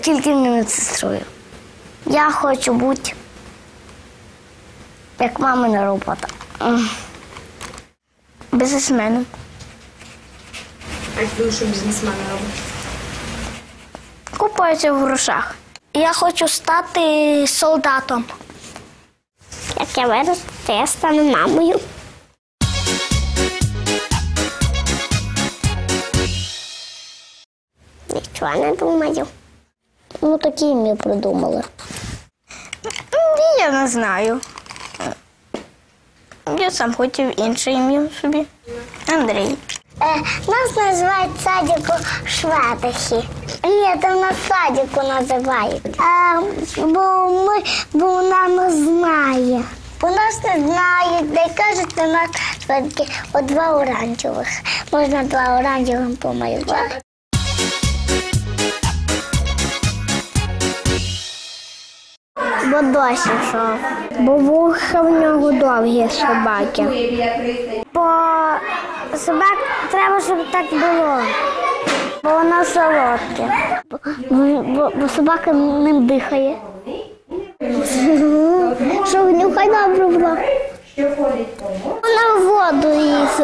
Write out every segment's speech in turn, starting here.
тільки не медсестрою. Я хочу бути як мамина робота. Бізнесменом. А що бізнесмен робить? Купаюся в грошах. Я хочу стати солдатом. Як я виросту, то я стану мамою. Нічого не думаю. Ну, такі ім'я придумали. Я не знаю. Я сам хотів інше ім'я собі. Андрій. Е, нас називають садіку шведихи. Ні, там нас садіку називають. А, бо ми, бо вона не знає. Бо нас не знають, де кажуть, у нас шведки по два оранжевих. Можна два оранжевих помалювати. Бо дощ йшов. Бо вуха в нього довгі собаки. Бо собак треба, щоб так було. Бо воно солодке. Бо, бо, бо собака ним дихає. Що нюхай добре було. Вона в воду їсть.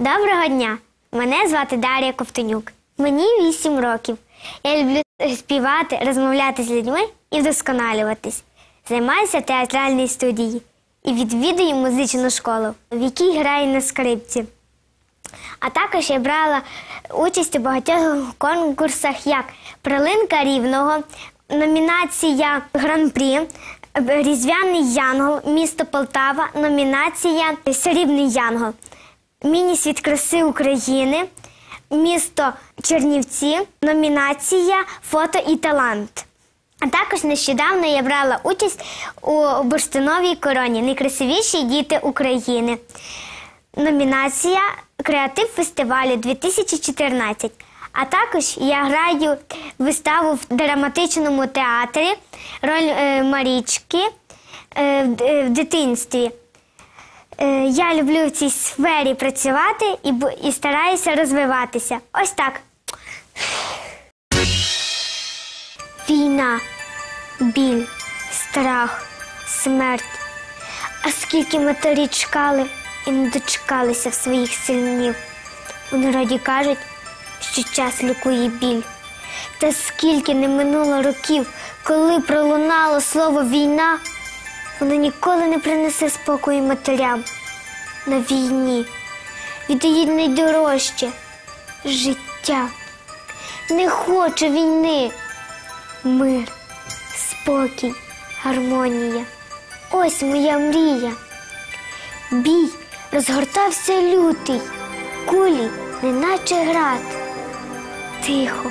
Доброго дня! Мене звати Дар'я Ковтонюк. Мені 8 років. Я люблю співати, розмовляти з людьми і вдосконалюватись. Займаюся в театральній студії і відвідую музичну школу, в якій граю на скрипці. А також я брала участь у багатьох конкурсах, як Пролинка Рівного, номінація Гран-прі, Різдвяний Янгол, місто Полтава, номінація Срібний Янгол, Міні-світ краси України, місто Чернівці, номінація Фото і талант. А також нещодавно я брала участь у бурштиновій короні Найкрасивіші діти України. Номінація Креатив фестивалю 2014. А також я граю виставу в драматичному театрі роль е, Марічки е, е, в дитинстві. Е, я люблю в цій сфері працювати і, і стараюся розвиватися. Ось так. Війна, біль, страх, смерть. А скільки матері чекали і не дочекалися в своїх синів. У народі кажуть, що час лікує біль. Та скільки не минуло років, коли пролунало слово війна, воно ніколи не принесе спокою матерям. На війні віддають найдорожче життя. Не хочу війни. Мир, спокій, гармонія. Ось моя мрія. Бій розгортався лютий, кулі, неначе град. Тихо,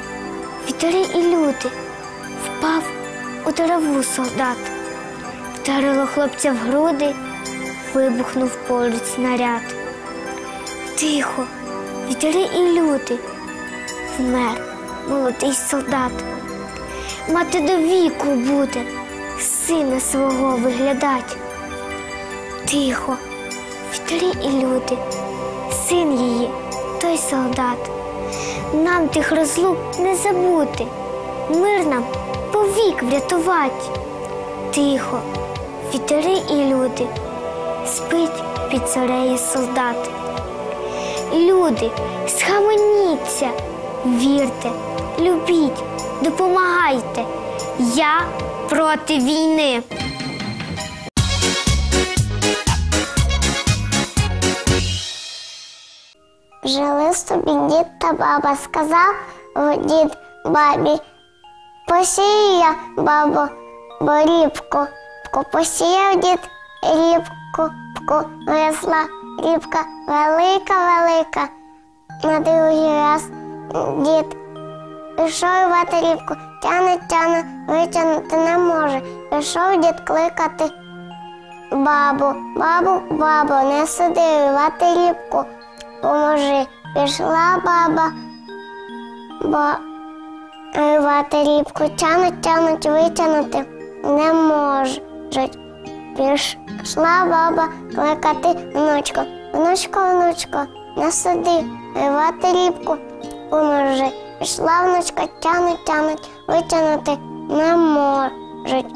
вітери і люди, впав у траву солдат. Вдарило хлопця в груди, вибухнув поруч снаряд. Тихо, вітери і люди, вмер молодий солдат. Мати до віку буде, сина свого виглядать. Тихо, вітері і люди, син її, той солдат. Нам тих розлук не забути, мир нам повік врятувати. Тихо, вітери і люди, спить під царею солдат. Люди, схаменіться, вірте, любіть, допомагайте. Я проти війни. Жили собі дід та баба, сказав дід бабі. Посію я, бабо, бо рібку, Ку посіяв дід рібку, ку рібка велика, велика. На другий раз дід пішов рвати рібку, тяне, тяне, витягнути не може. Пішов дід кликати бабу, бабу, бабу, не сиди рвати рібку, поможи. Пішла баба, бо рвати рібку, тянуть, тянуть, витягнути не можуть. Пішла баба кликати внучку. Внучко, внучко, не сиди, рвати рібку поможи. Пішла внучка, тянуть, тянуть, витягнути не можуть.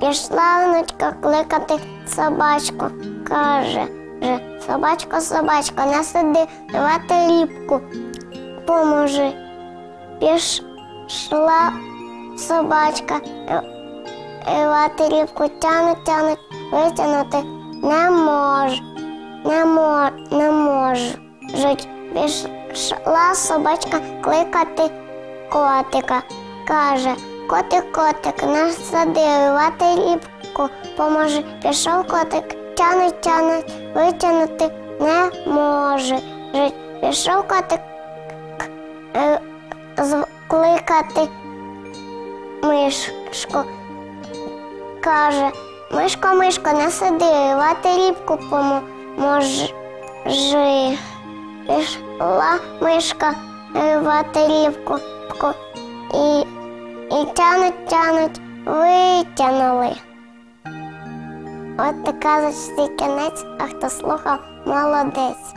Пішла внучка кликати собачку, каже, же, собачко, собачко, не сиди, рвати рібку, поможи. Пішла собачка, рібку, тянуть, тянуть, витягнути не мож, не мож, не можуть. Пішла собачка кликати котика. Каже, котик, котик, не сади, рвати рібку, поможи. Пішов котик, тянуть, тянуть, витягнути не може. Пішов котик е, кликати мишку. Каже, мишко, мишко, не сиди, рвати рібку поможи. Пішла мишка рвати рібку ку- і, і тянуть, тянуть, витягнули. От така казочці кінець, а хто слухав, молодець.